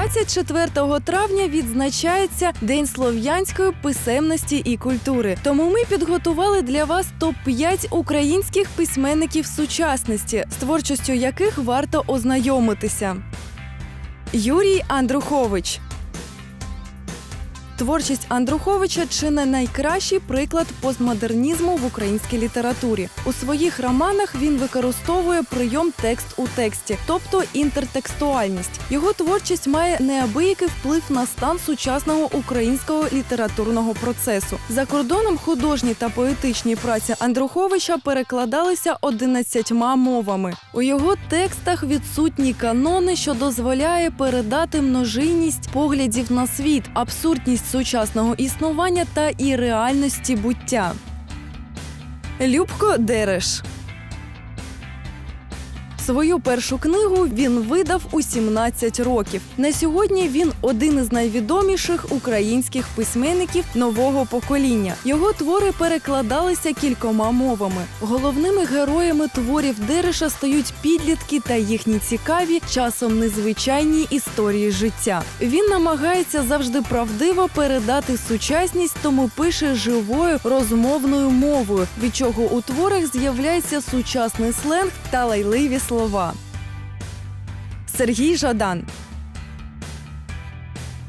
24 травня відзначається День слов'янської писемності і культури. Тому ми підготували для вас топ 5 українських письменників сучасності, з творчістю яких варто ознайомитися. Юрій Андрухович. Творчість Андруховича чи не найкращий приклад постмодернізму в українській літературі. У своїх романах він використовує прийом текст у тексті, тобто інтертекстуальність. Його творчість має неабиякий вплив на стан сучасного українського літературного процесу. За кордоном художні та поетичні праці Андруховича перекладалися 11 мовами. У його текстах відсутні канони, що дозволяє передати множинність поглядів на світ, абсурдність сучасного існування та і реальності буття. Любко Дереш Свою першу книгу він видав у 17 років. На сьогодні він один із найвідоміших українських письменників нового покоління. Його твори перекладалися кількома мовами. Головними героями творів Дереша стають підлітки та їхні цікаві, часом незвичайні історії життя. Він намагається завжди правдиво передати сучасність, тому пише живою розмовною мовою, від чого у творах з'являється сучасний сленг та лайливі слова. Сергій Жадан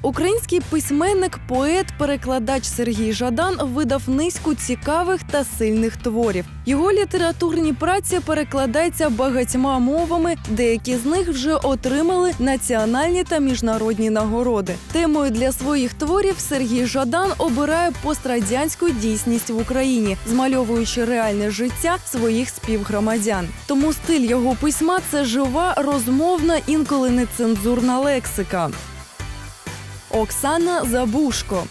Український письменник, поет, перекладач Сергій Жадан видав низку цікавих та сильних творів. Його літературні праці перекладаються багатьма мовами. Деякі з них вже отримали національні та міжнародні нагороди. Темою для своїх творів Сергій Жадан обирає пострадянську дійсність в Україні, змальовуючи реальне життя своїх співгромадян. Тому стиль його письма це жива, розмовна, інколи нецензурна лексика. Оксана Забушко.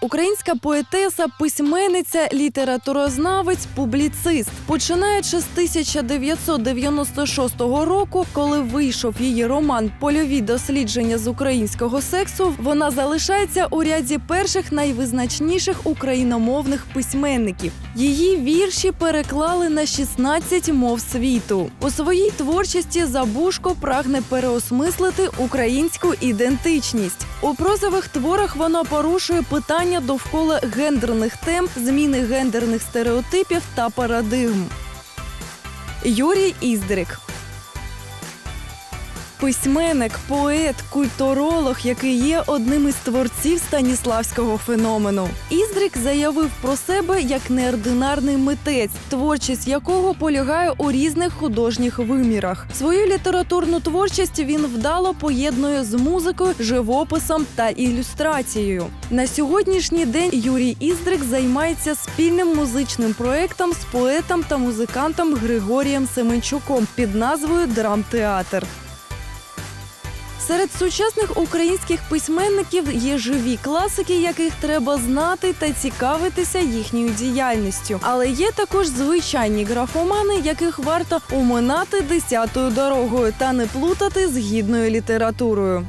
Українська поетеса, письменниця, літературознавець, публіцист. Починаючи з 1996 року, коли вийшов її роман Польові дослідження з українського сексу, вона залишається у ряді перших найвизначніших україномовних письменників. Її вірші переклали на 16 мов світу. У своїй творчості Забушко прагне переосмислити українську ідентичність. У прозових творах вона порушує питання довкола гендерних тем, зміни гендерних стереотипів та парадигм. Юрій Іздрик Письменник, поет, культуролог, який є одним із творців станіславського феномену. Іздрик заявив про себе як неординарний митець, творчість якого полягає у різних художніх вимірах. Свою літературну творчість він вдало поєднує з музикою, живописом та ілюстрацією. На сьогоднішній день Юрій Іздрик займається спільним музичним проектом з поетом та музикантом Григорієм Семенчуком під назвою Драмтеатр. Серед сучасних українських письменників є живі класики, яких треба знати та цікавитися їхньою діяльністю. Але є також звичайні графомани, яких варто оминати десятою дорогою та не плутати з гідною літературою.